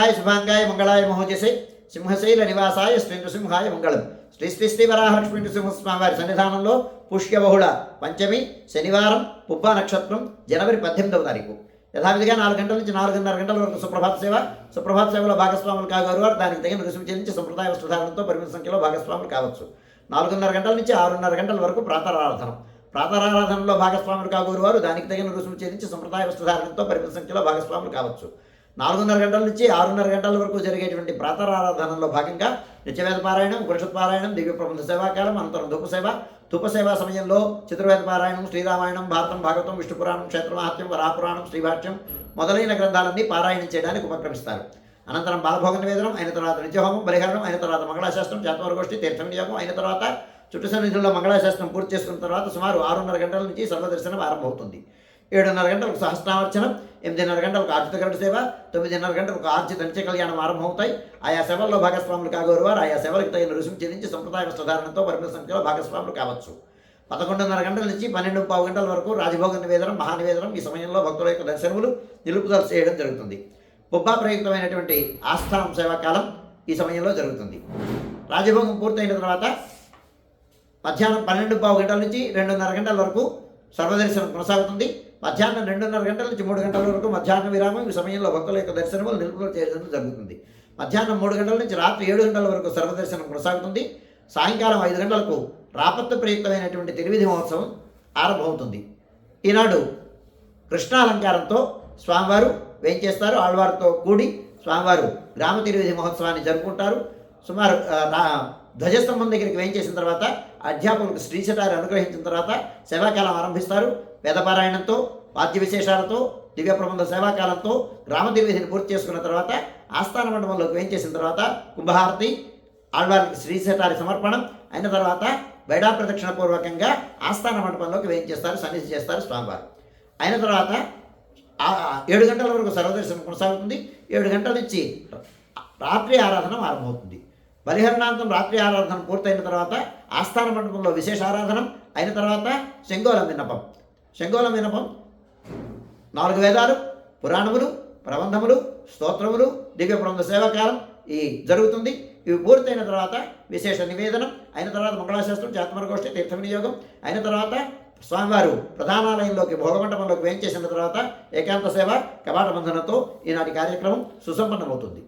Hi శుభాంగాయ మంగళాయ మహోజసే సింహశైల నివాసాయ శ్రీనృసింహాయ మంగళం శ్రీ శ్రీ శ్రీ వరాహలక్ష్మీ నృసింహస్వామి వారి సన్నిధానంలో పుష్య బహుళ పంచమి శనివారం పుబ్బ నక్షత్రం జనవరి పద్దెనిమిదవ తారీఖు యథావిధిగా నాలుగు గంటల నుంచి నాలుగున్నర గంటల వరకు సుప్రభాత సేవ. సుప్రభాత సేవలో భాగస్వాములు కాగారు వారు దానికి తగిన రుసుము చెల్లించి సంప్రదాయ వస్త్రధారణతో పరిమిత సంఖ్యలో భాగస్వాములు కావచ్చు. నాలుగున్నర గంటల నుంచి ఆరున్నర గంటల వరకు ప్రాతరారాధనం. ప్రాతరారాధనలో భాగస్వాములు కాగోరు వారు. దానికి తగిన రుసుము చెల్లించి సంప్రదాయ వస్త్రధారణతో పరిమిత సంఖ్యలో భాగస్వాములు కావచ్చు. నాలుగున్నర గంటల నుంచి ఆరున్నర గంటల వరకు జరిగేటువంటి ప్రాతరారాధనలో భాగంగా నిత్యవేద పారాయణం ఉపనిషత్ పారాయణం దివ్య ప్రబంధ సేవాకాలం అనంతరం ధూప సేవ. ధూప సేవా సమయంలో చతుర్వేద పారాయణం శ్రీరామాయణం భారతం భాగవతం విష్ణుపురాణం క్షేత్రమహాత్యం వరాపురాణం శ్రీభాష్యం మొదలైన గ్రంథాలన్నీ పారాయణం చేయడానికి ఉపక్రమిస్తారు. అనంతరం బాలభోగ నివేదనం అయిన తర్వాత నిత్యహోమం బలిహరణం అయిన తర్వాత మంగళాశాస్త్రం జాతవరగోష్ఠి తీర్థ నియోగం అయిన తర్వాత చుట్టు సన్నిధుల్లో మంగళాశాస్త్రం పూర్తి చేసుకున్న తర్వాత సుమారు ఆరున్నర గంటల నుంచి సర్వదర్శనం ఆరంభమవుతుంది. ఏడున్నర గంటలకు సహస్రావర్చనం ఎనిమిదిన్నర గంటలకు ఆర్జిత గరుడ సేవ తొమ్మిదిన్నర గంటలకు ఆర్జిత నిత్య కళ్యాణం ఆరంభమవుతాయి. ఆయా సేవల్లో భాగస్వాములు కాగోరు వారు ఆయా సేవలకు తగిన రుసుము చెల్లించి సంప్రదాయ వస్త్రధారణతో పరిమిత సంఖ్యలో భాగస్వాములు కావచ్చు. పదకొండున్నర గంటల నుంచి పన్నెండు పావు గంటల వరకు రాజభోగ నివేదనం మహానివేదనం ఈ సమయంలో భక్తుల యొక్క దర్శనములు నిలుపుదల చేయడం జరుగుతుంది. పుబ్బా ప్రయుక్తమైనటువంటి ఆస్థానం సేవాకాలం ఈ సమయంలో జరుగుతుంది. రాజభోగం పూర్తయిన తర్వాత మధ్యాహ్నం పన్నెండు పావు గంటల నుంచి రెండున్నర గంటల వరకు సర్వదర్శనం కొనసాగుతుంది. మధ్యాహ్నం రెండున్నర గంటల నుంచి మూడు గంటల వరకు మధ్యాహ్న విరామం ఈ సమయంలో భక్తుల యొక్క దర్శనములు నిలుపుదల చేయడం జరుగుతుంది. మధ్యాహ్నం మూడు గంటల నుంచి రాత్రి ఏడు గంటల వరకు సర్వదర్శనం కొనసాగుతుంది. సాయంకాలం ఐదు గంటలకు రాపత్తు ప్రయుక్తమైనటువంటి తిరువిధి మహోత్సవం ఆరంభమవుతుంది. ఈనాడు కృష్ణాలంకారంతో స్వామివారు వేయించేస్తారు ఆళ్వారితో కూడి స్వామివారు గ్రామ తిరువిధి మహోత్సవాన్ని జరుపుకుంటారు. సుమారు ధ్వజస్తంభం దగ్గరికి వేయించేసిన తర్వాత అధ్యాపకులకు శ్రీశటారి అనుగ్రహించిన తర్వాత సేవాకాలం ఆరంభిస్తారు. వేదపారాయణంతో వాద్య విశేషాలతో దివ్య ప్రబంధ సేవాకాలంతో గ్రామ పూర్తి చేసుకున్న తర్వాత ఆస్థాన మండపంలోకి వేయించేసిన తర్వాత కుంభహారతి ఆళ్వారికి శ్రీశటారి సమర్పణం అయిన తర్వాత బైడా ప్రదక్షిణ పూర్వకంగా ఆస్థాన మండపంలోకి వేయించేస్తారు సన్నిధి చేస్తారు స్వామివారు. అయిన తర్వాత ఏడు గంటల వరకు సర్వదర్శనం కొనసాగుతుంది. ఏడు గంటల నుంచి రాత్రి ఆరాధన ఆరంభమవుతుంది. బలిహరణాంతం రాత్రి ఆరాధన పూర్తయిన తర్వాత ఆస్థాన మండపంలో విశేష ఆరాధనం అయిన తర్వాత శంగోళం విన్నపం. శంగోళం విన్నపం. నాలుగు వేదాలు పురాణములు ప్రబంధములు స్తోత్రములు దివ్య ప్రబంధ సేవాకాలం ఈ జరుగుతుంది. ఇవి పూర్తయిన తర్వాత విశేష నివేదనం అయిన తర్వాత మంగళాశాస్త్రం జాతమరగోష్ఠి తీర్థ వినియోగం అయిన తర్వాత స్వామివారు ప్రధానాలయంలోకి భోగమండపంలోకి వేయించేసిన తర్వాత ఏకాంత సేవ కపాట బంధనతో ఈనాటి కార్యక్రమం సుసంపన్నమవుతుంది.